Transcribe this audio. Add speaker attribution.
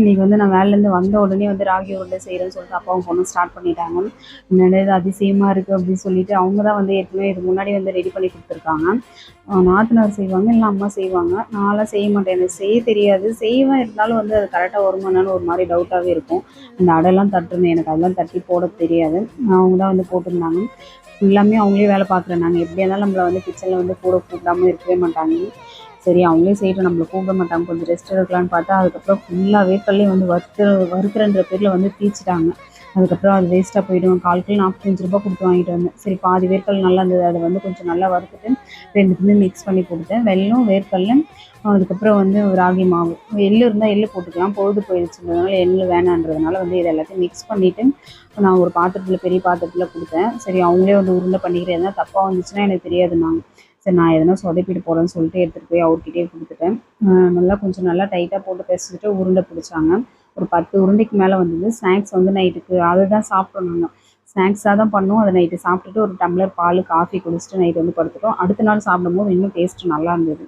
Speaker 1: இன்றைக்கி வந்து நான் வேலையிலேருந்து வந்த உடனே வந்து ராகி உருண்டை செய்கிறேன்னு சொல்லிட்டு அப்பாவும் பொண்ணும் ஸ்டார்ட் பண்ணிட்டாங்க. முன்னாடி இது அதிசயமாக இருக்குது அப்படின்னு சொல்லிட்டு அவங்க தான் வந்து ஏற்கனவே இது முன்னாடி வந்து ரெடி பண்ணி கொடுத்துருக்காங்க. நாத்தனார் செய்வாங்க இல்லை அம்மா செய்வாங்க. நான்லாம் செய்ய மாட்டேன். எனக்கு செய்ய தெரியாது. செய்வேன். இருந்தாலும் வந்து அது கரெக்டாக வருமானாலும் ஒரு மாதிரி டவுட்டாகவே இருக்கும். அந்த அடையெல்லாம் தட்டணும் எனக்கு அதெல்லாம் தட்டி போட தெரியாது. அவங்க தான் வந்து போட்டிருந்தாங்க. எல்லாமே அவங்களே வேலை பார்க்குறேன். நாங்கள் எப்படியா இருந்தாலும் நம்மளை வந்து கிச்சனில் வந்து கூட கூப்பிடாம இருக்கவே மாட்டாங்க. சரி அவங்களே செய்யட்டும் நம்மளை கூப்பிட மாட்டாங்க கொஞ்சம் ரெஸ்ட் எடுக்கலான்னு பார்த்தா அதுக்கப்புறம் ஃபுல்லாக வேப்பல்லே வந்து வறுத்து வறுக்கிறன்ற பேரில் வந்து தீச்சிட்டாங்க அதுக்கப்புறம் அது வேஸ்ட்டாக போயிடும். கால் கிலோ நாற்பத்தஞ்சு ரூபாய் கொடுத்து வாங்கிட்டு வந்தேன். சரி பாதி வேர்க்கல் நல்லா இருந்தது. அதை வந்து கொஞ்சம் நல்லா வறுத்துட்டு ரெண்டுத்துமே மிக்ஸ் பண்ணி கொடுத்தேன் வெள்ளம் வேர்க்கல்ல அதுக்கப்புறம் வந்து ராகி மாவு. எள்ளு இருந்தால் எள்ளு போட்டுக்கலாம். பொழுது போயிடுச்சுன்றதுனால எள்ளு வேணான்றதுனால வந்து இது எல்லாத்தையும் மிக்ஸ் பண்ணிவிட்டு நான் ஒரு பாத்திரத்தில் பெரிய பாத்திரத்தில் கொடுத்தேன். சரி அவங்களே வந்து உருண்டை பண்ணிக்கிறேன். தப்பாக வந்துச்சுன்னா எனக்கு தெரியாது நான். சரி நான் எதனா சொதப்பிட்டு போகிறேன்னு சொல்லிட்டு எடுத்துகிட்டு போய் அவர்கிட்டயே கொடுத்துட்டேன். நல்லா கொஞ்சம் நல்லா டைட்டாக போட்டு பிசைஞ்சிட்டு உருண்டை பிடிச்சாங்க. ஒரு பத்து உருண்டைக்கு மேலே வந்தது. ஸ்நாக்ஸ் வந்து நைட்டுக்கு அதுதான் சாப்பிட்டோம் நாங்கள் ஸ்நாக்ஸாக தான் பண்ணோம் அதை நைட்டு சாப்பிட்டுட்டு ஒரு டம்ளர் பால் காஃபி குடிச்சிட்டு நைட் வந்து படுத்துட்டோம். அடுத்த நாள் சாப்பிடும்போது இன்னும் டேஸ்ட் நல்லா இருந்தது.